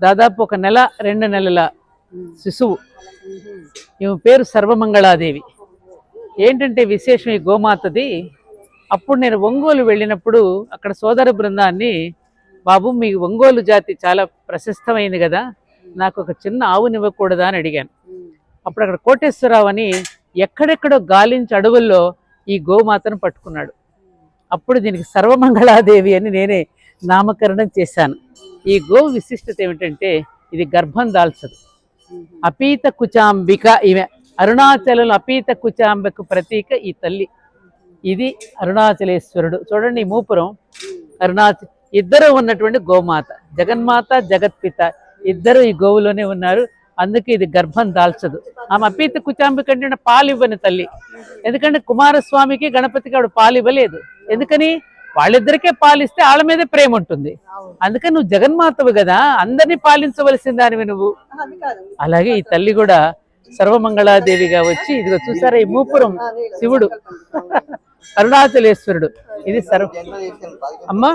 దాదాపు ఒక నెల రెండు నెలల శిశువు. ఈమె పేరు సర్వమంగళాదేవి. ఏంటంటే విశేషం ఈ గోమాతది? అప్పుడు నేను ఒంగోలు వెళ్ళినప్పుడు అక్కడ సోదర బృందాన్ని బాబు మీ ఒంగోలు జాతి చాలా ప్రశస్తమైంది కదా నాకు ఒక చిన్న ఆవునివ్వకూడదా అని అడిగాను. అప్పుడు అక్కడ కోటేశ్వరరావు అని ఎక్కడెక్కడో గాలించి అడవుల్లో ఈ గోమాతను పట్టుకున్నాడు. అప్పుడు దీనికి సర్వమంగళాదేవి అని నేనే నామకరణం చేశాను. ఈ గోవు విశిష్టత ఏమిటంటే ఇది గర్భం దాల్చదు. అపీత కుచాంబిక ఈమె అరుణాచలం అపీత కుచాంబకు ప్రతీక ఈ తల్లి. ఇది అరుణాచలేశ్వరుడు. చూడండి ఈ మూపురం. అరుణాచ ఇద్దరు ఉన్నటువంటి గోమాత. జగన్మాత జగత్పిత. ఇద్దరు ఈ గోవులోనే ఉన్నారు. అందుకే ఇది గర్భం దాల్చదు. ఆమె అపీత కుచాంబిక అంటే పాలు ఇవ్వని తల్లి. ఎందుకంటే కుమారస్వామికి గణపతికి ఆవిడ పాలు ఇవ్వలేదు ఎందుకని? వాళ్ళిద్దరికే పాలిస్తే వాళ్ళ మీదే ప్రేమ ఉంటుంది. అందుకని నువ్వు జగన్మాతవు కదా అందరినీ పాలించవలసిన దానివి నువ్వు. అలాగే ఈ తల్లి కూడా సర్వమంగళాదేవిగా వచ్చి ఇదిగో చూసారా ఈ మూపురం? శివుడు. అరుణాచలేశ్వరుడు. ఇది సర్వ అమ్మా.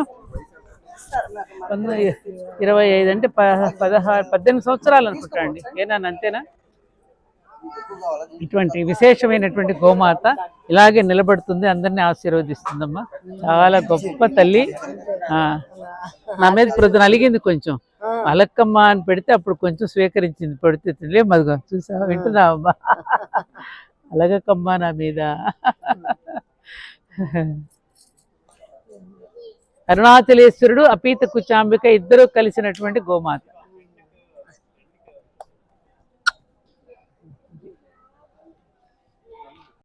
ఇరవై ఐదు అంటే పదహారు పద్దెనిమిది సంవత్సరాలు అనుకుంటా అండి. ఏనా అంతేనా? ఇటువంటి విశేషమైనటువంటి గోమాత ఇలాగే నిలబడుతుంది అందరినీ ఆశీర్వదిస్తుందమ్మా. చాలా గొప్ప తల్లి. నా మీద ప్రొద్దున అలిగింది కొంచెం. అలక్కమ్మ అని పెడితే అప్పుడు కొంచెం స్వీకరించింది పెడితే తినలే. మధుగా చూసా వింటున్నావమ్మా? అలగకమ్మ నా మీద. అరుణాచలేశ్వరుడు అపీత కుచాంబిక ఇద్దరు కలిసినటువంటి గోమాత.